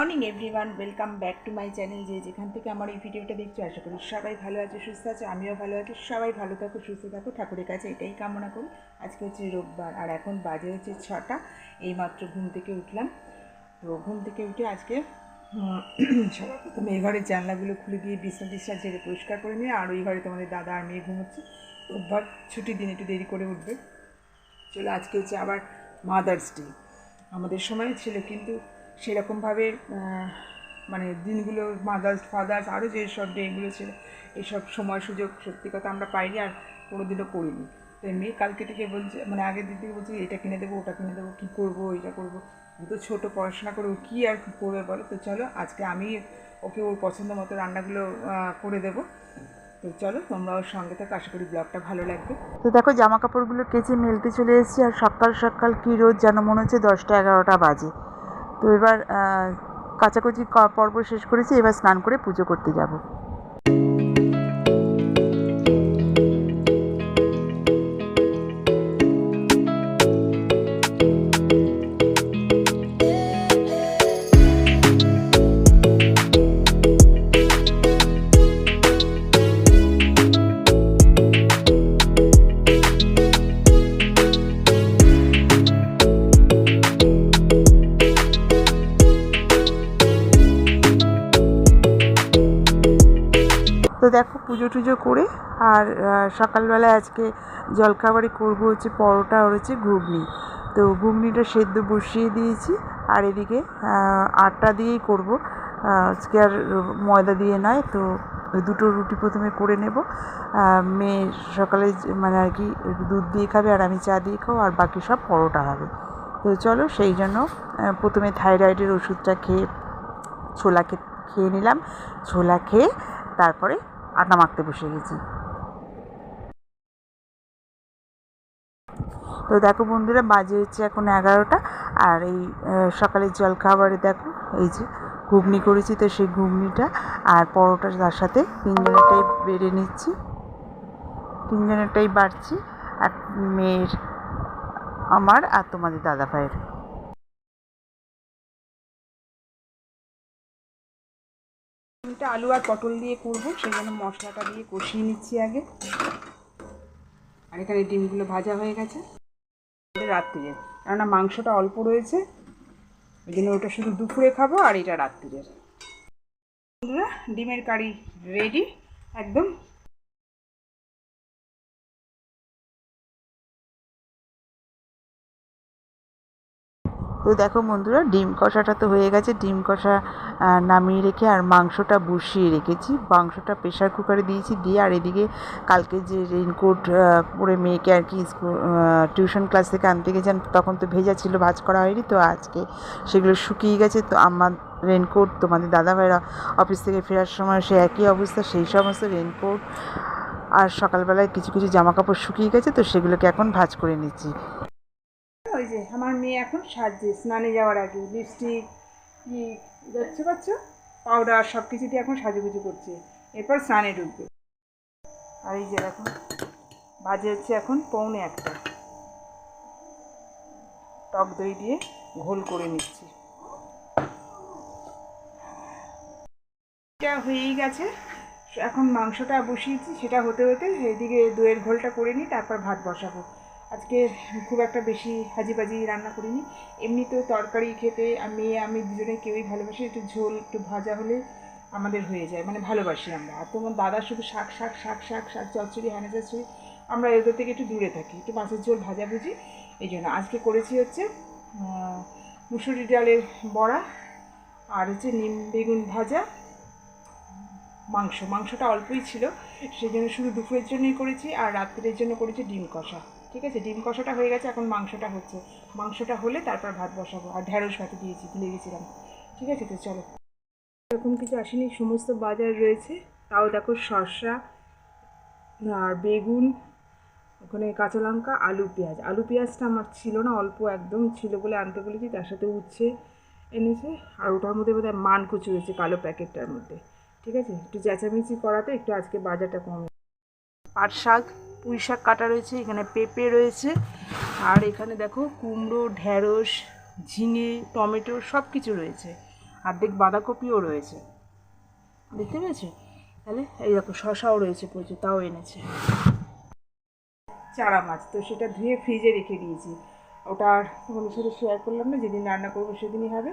Morning everyone welcome back to my channel যে যেখান থেকে আমার এই ভিডিওটা দেখছ, আশা করি সবাই ভালো আছে, সুস্থ আছে, আমিও ভালো আছি। সবাই ভালো থাকো, সুস্থ থাকো। ঠাকুরের কাছে এটাই কামনা করি। আজকে হচ্ছে রোববার, আর এখন বাজে হচ্ছে ছটা। এইমাত্র ঘুম থেকে উঠলাম। তো ঘুম থেকে উঠে আজকে সবার প্রথমে এই ঘরের জানলাগুলো খুলে দিয়ে বিছনা টিছনা ঝেড়ে পরিষ্কার করে নিয়ে, আর ওই ঘরে তোমাদের দাদা আর মেয়ে ঘুমোচ্ছে। রোববার ছুটির দিন, একটু দেরি করে উঠবে। চলো আজকে হচ্ছে আবার মাদার্স ডে আমাদের সময় ছিল কিন্তু সেরকমভাবে মানে দিনগুলো মাদার্স ফাদার্স আরও যেসব ডেগুলো ছিল এইসব সময় সুযোগ সত্যি কথা আমরা পাইনি আর কোনোদিনও করিনি। তো এমনি কালকে থেকে বলছে মানে আগের দিন থেকে বলছি, এটা কিনে দেবো, ওটা কিনে দেবো, কী করব, এটা করব? তো ছোটো পড়াশোনা করে ও কী আর কী করবে বলো তো? চলো, আজকে আমি ওকে ওর পছন্দ মতো রান্নাগুলো করে দেবো। তো চলো, তোমরা ওর সঙ্গে থাকো, আশা করি ব্লগটা ভালো লাগবে। তো দেখো জামা কাপড়গুলো কেচে মেলতে চলে এসেছি আর সকাল সকাল কী রোদ যেন মনে হচ্ছে দশটা এগারোটা বাজে। তো এবার কাচাকুচি পর্ব শেষ করেছি এবার স্নান করে পুজো করতে যাব। তো দেখো পুজো টুজো করে আর সকালবেলায় আজকে জলখাবারে করব হচ্ছে পরোটা আর হচ্ছে ঘুগনি। তো ঘুগনিটা সেদ্ধ বসিয়ে দিয়েছি আর এদিকে আটা দিয়েই করব। আজকে আর ময়দা দিয়ে নয়, তো দুটো রুটি প্রথমে করে নেব। মেয়ে সকালে মানে আর কি দুধ দিয়ে খাবে আর আমি চা দিয়ে খাব আর বাকি সব পরোটা হবে। তো চলো সেই জন্য প্রথমে থাইরয়েডের ওষুধটা খেয়ে ছোলা খেয়ে নিলাম। ছোলা খেয়ে তারপরে আটা মাখতে বসে গেছি। তো দেখো বন্ধুরা, বাজে হচ্ছে এখন এগারোটা, আর এই সকালের জলখাবারে দেখো, এই যে ঘুগনি করেছি তো সেই ঘুগনিটা, আর পরোটা তার সাথে তিনজনেরটাই বেড়ে নিচ্ছি। তিনজনেরটাই বাড়ছি আর মেয়ের, আমার আর তোমাদের দাদা ভাইয়ের এটা আলু আর পটল দিয়ে করব, সেই জন্য মশলাটা দিয়ে কষিয়ে নিচ্ছি আগে। আর এখানে ডিমগুলো ভাজা হয়ে গেছে। রাত্রিরে, কেননা মাংসটা অল্প রয়েছে, ওই জন্য ওটা শুধু দুপুরে খাব আর এটা রাত্রিরের বন্ধুরা, ডিমের কারি রেডি একদম তো দেখো বন্ধুরা, ডিম কষাটা তো হয়ে গেছে। ডিম কষা নামিয়ে রেখে আর মাংসটা বসিয়ে রেখেছি। মাংসটা প্রেশার কুকারে দিয়েছি দিয়ে আর এদিকে কালকে যে রেইনকোট পরে মেয়েকে আর কি স্কুল টিউশন ক্লাস থেকে আনতে গেছেন তখন তো ভেজা ছিল, ভাজ করা হয়নি। তো আজকে সেগুলো শুকিয়ে গেছে। তো আমার রেনকোট তোমাদের দাদাভাইরা অফিস থেকে ফেরার সময় সে একই অবস্থা, সেই সমস্ত রেনকোট আর সকালবেলায় কিছু কিছু জামা কাপড় শুকিয়ে গেছে। তো সেগুলোকে এখন ভাজ করে নিচ্ছি। যে আমার মেয়ে এখন সাজছে স্নানে যাওয়ার আগে লিপস্টিক দেখতে পাচ্ছ? পাউডার সব কিছু দিয়ে এখন সাজুগুজু করছে। এরপর স্নানে ঢুকবে। আর এই যে দেখো, বাজে হচ্ছে এখন পৌনে একটা। টক দই দিয়ে ঘোল করে নিচ্ছি। এটা হয়েই গেছে। এখন মাংসটা বসিয়েছি, সেটা হতে হতে এদিকে দইয়ের ঘোলটা করে নিই, তারপর ভাত বসাবো। আজকে খুব একটা বেশি হাজিবাজি রান্না করিনি। এমনিতেও তরকারি খেতে আর মেয়ে, আমি দুজনে কেউই ভালোবাসি একটু ঝোল, একটু ভাজা হলে আমাদের হয়ে যায় মানে ভালোবাসি আমরা। আর তোমার দাদা শুধু শাক শাক শাক শাক শাক, চচ্চড়ি, হ্যানা চচ্চড়ি। আমরা এদের থেকে একটু দূরে থাকি, একটু মাছের ঝোল ভাজা ভুজি এই জন্য। আজকে করেছি হচ্ছে মুসুরি ডালের বড়া আর হচ্ছে নিম বেগুন ভাজা, মাংস। মাংসটা অল্পই ছিল, সেই জন্য শুধু দুপুরের জন্যই করেছি আর রাত্রের জন্য করেছি ডিম কষা। ঠিক আছে? ডিম কষাটা হয়ে গেছে, এখন মাংসটা হচ্ছে। মাংসটা হলে তারপর ভাত বসাবো। আর ঢ্যাঁড়স ভাতে দিয়েছি, ভুলে গেছিলাম। ঠিক আছে তো, চলো। এরকম কিছু আসেনি, সমস্ত বাজার রয়েছে। তাও দেখো শসা, আর বেগুন, ওখানে কাঁচা লঙ্কা, আলু, পেঁয়াজ। আলু, পেঁয়াজটা আমার ছিল না, অল্প একদম ছিল বলে আনতে বলেছি, তার সাথে উচ্ছে এনেছে। আর ওটার মধ্যে বোধহয় মান কুচু রয়েছে কালো প্যাকেটটার মধ্যে। ঠিক আছে? একটু চেঁচামেচি করাতে একটু আজকে বাজারটা কমে। পাট শাক পুঁই শাক কাটা রয়েছে এখানে পেঁপে রয়েছে আর এখানে দেখো কুমড়ো ঢ্যাঁড়স ঝিঙে টমেটো সব কিছু রয়েছে অর্ধেক বাঁধাকপিও রয়েছে। দেখতে পেয়েছ? তাহলে এই দেখো শশাও রয়েছে প্রচুর তাও এনেছে। চারা মাছ তো সেটা ধুয়ে ফ্রিজে রেখে দিয়েছি। ওটা আর তোমাদের সাথে শেয়ার করলাম না যেদিন রান্না করব সেদিনই হবে।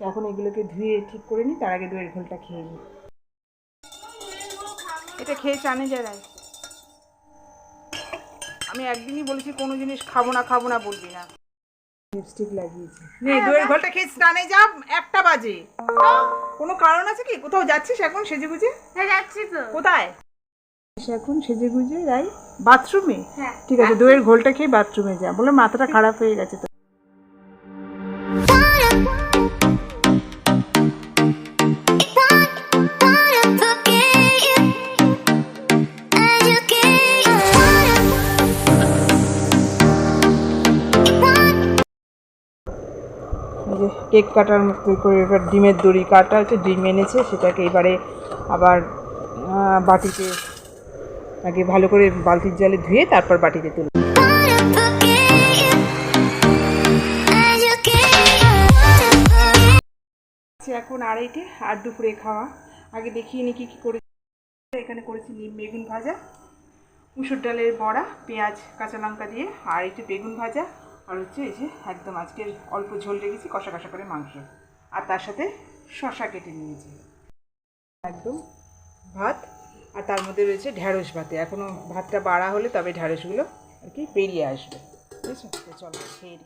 এখন এগুলোকে ধুয়ে ঠিক করে নিই তার আগে দইয়ের ঘোলটা খেয়ে নিই। এটা খেয়ে চানে যায় আমি একদিনই বলেছি কোনো জিনিস খাব না খাব না বলবি না। লিপস্টিক লাগিয়েছি। দইয়ের ঘোলটা খেয়ে স্নানে যা একটা বাজে। কোনো কারণ আছে কি? কোথাও যাচ্ছিস এখন সেজে গুজে হ্যাঁ যাচ্ছি তো। কোথায়? এখন সেজে গুজে যাই। বাথরুমে হ্যাঁ। ঠিক আছে দইয়ের ঘোলটা খেয়ে বাথরুমে যা। বলে মাথাটা খারাপ হয়ে গেছে তো। কেক কাটার মতো করে এবার ডিমের দড়ি কাটা হচ্ছে ডিম এনেছে, সেটাকে এবারে আবার বাটিতে আগে ভালো করে বালতির জলে ধুয়ে তারপর বাটিতে তুলে এখন আড়াইটে, আর দুপুরে খাওয়া। আগে দেখিয়ে নি কী কী করে এখানে করেছি নিম বেগুন ভাজা, মুসুর ডালের বড়া, পেঁয়াজ, কাঁচা লঙ্কা দিয়ে, আর একটু বেগুন ভাজা। আর হচ্ছে এই যে একদম আজকের অল্প ঝোল রেখেছি, কষা কষা করে মাংস। আর তার সাথে শশা কেটে নিয়েছি। একদম ভাত, আর তার মধ্যে রয়েছে ঢ্যাঁড়স ভাতে। এখনও ভাতটা বাড়া হলে তবে ঢ্যাঁড়সগুলো আর কি বেরিয়ে আসবে। বুঝেছ তো চলো, খেয়ে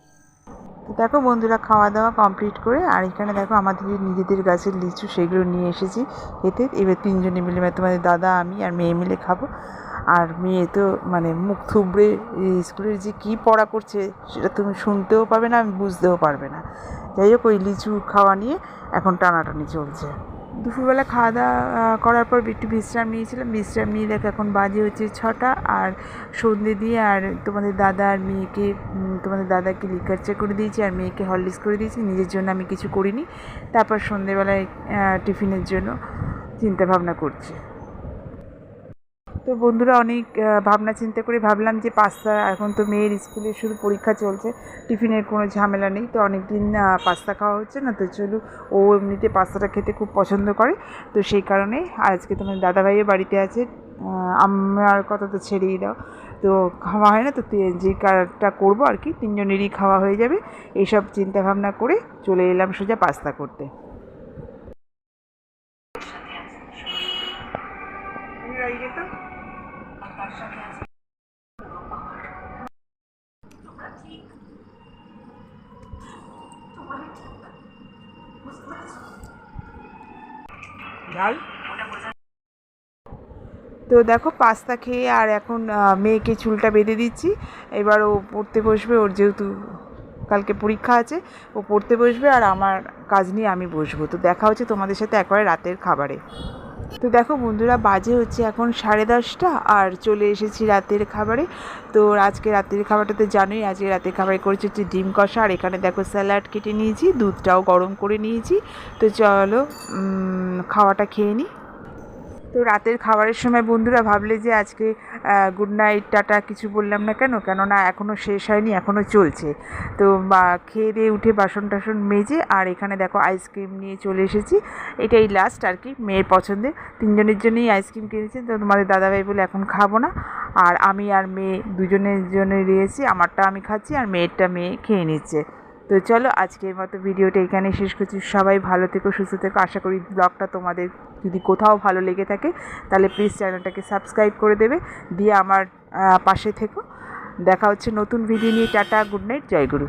তো দেখো বন্ধুরা খাওয়া দাওয়া কমপ্লিট করে, আর এখানে দেখো আমাদের নিজেদের গাছের লিচু, সেগুলো নিয়ে এসেছি খেতে। এবার তিনজনে মিলে, তোমাদের দাদা, আমি আর মেয়ে মিলে খাব। আর মেয়ে তো মানে মুখ থুবড়ে স্কুলের যে কী পড়া করছে সেটা তুমি শুনতেও পাবে না, আমি বুঝতেও পারবে না। যাই হোক, ওই লিচু খাওয়া নিয়ে এখন টানাটানি চলছে। দুপুরবেলা খাওয়া দাওয়া করার পর একটু বিশ্রাম নিয়েছিলাম। বিশ্রাম নিয়ে দেখ এখন বাজে হচ্ছে ছটা আর সন্ধে দিয়ে আর তোমাদের দাদা আর মেয়েকে তোমাদের দাদাকে লিকার চা করে দিয়েছি আর মেয়েকে হরলিক্স করে দিয়েছি। নিজের জন্য আমি কিছু করিনি। তারপর সন্ধেবেলায় টিফিনের জন্য চিন্তা ভাবনা করছি। তো বন্ধুরা অনেক ভাবনা চিন্তা করে ভাবলাম যে পাস্তা, এখন তো মেয়ের স্কুলে শুধু পরীক্ষা চলছে, টিফিনের কোনো ঝামেলা নেই, তো অনেক দিন পাস্তা খাওয়া হচ্ছে না, তো চলো, ও এমনিতে পাস্তাটা খেতে খুব পছন্দ করে, তো সেই কারণে আজকে তোমার দাদাভাইয়ের বাড়িতে আছে আমার কথা তো ছেড়েই দাও, তো খাওয়া হয় না, তো যে কারটা করব আর কি, তিনজনেরই খাওয়া হয়ে যাবে, এইসব চিন্তা ভাবনা করে চলে এলাম সোজা পাস্তা করতে। ঝাল। তো দেখো পাস্তা খেয়ে আর এখন মেয়েকে চুলটা বেঁধে দিচ্ছি। এবার ও পড়তে বসবে, ওর যেহেতু কালকে পরীক্ষা আছে, ও পড়তে বসবে আর আমার কাজ নিয়ে আমি বসবো। তো দেখা হচ্ছে তোমাদের সাথে একবারে রাতের খাবারে। তো দেখো বন্ধুরা, বাজে হচ্ছে এখন সাড়ে দশটা আর চলে এসেছি রাতের খাবারে। তো আজকে রাতের খাবারটা তো জানোই, আজকে রাতের খাবারে করেছি হচ্ছে ডিম কষা। আর এখানে দেখো স্যালাড কেটে নিয়েছি, দুধটাও গরম করে নিয়েছি। তো চলো খাওয়াটা খেয়ে নিই। তো রাতের খাবারের সময় বন্ধুরা ভাবলে যে আজকে গুড নাইট টাটা কিছু বললাম না কেন? কেননা এখনও শেষ হয়নি এখনও চলছে। তো বা খেয়ে দিয়ে উঠে বাসন টাসন মেজে আর এখানে দেখো আইসক্রিম নিয়ে চলে এসেছি। এটাই লাস্ট আর কি, মেয়ের পছন্দের। তিনজনের জন্যই আইসক্রিম কিনেছি, তো তোমাদের দাদাভাই বলে এখন খাব না। আর আমি আর মেয়ে দুজনের জন্য রয়েছি আমারটা আমি খাচ্ছি আর মেয়েরটা মেয়ে খেয়ে নিচ্ছে। তো চলো আজকের মতো ভিডিওটা এখানে শেষ করছি। সবাই ভালো থেকো, সুস্থ থেকো। আশা করি ব্লগটা তোমাদের যদি কোথাও ভালো লেগে থাকে, তাহলে প্লিজ চ্যানেলটাকে সাবস্ক্রাইব করে দেবে। দিয়ে আমার পাশে থেকো। দেখা হচ্ছে নতুন ভিডিও নিয়ে। টাটা গুড নাইট জয় গুরু।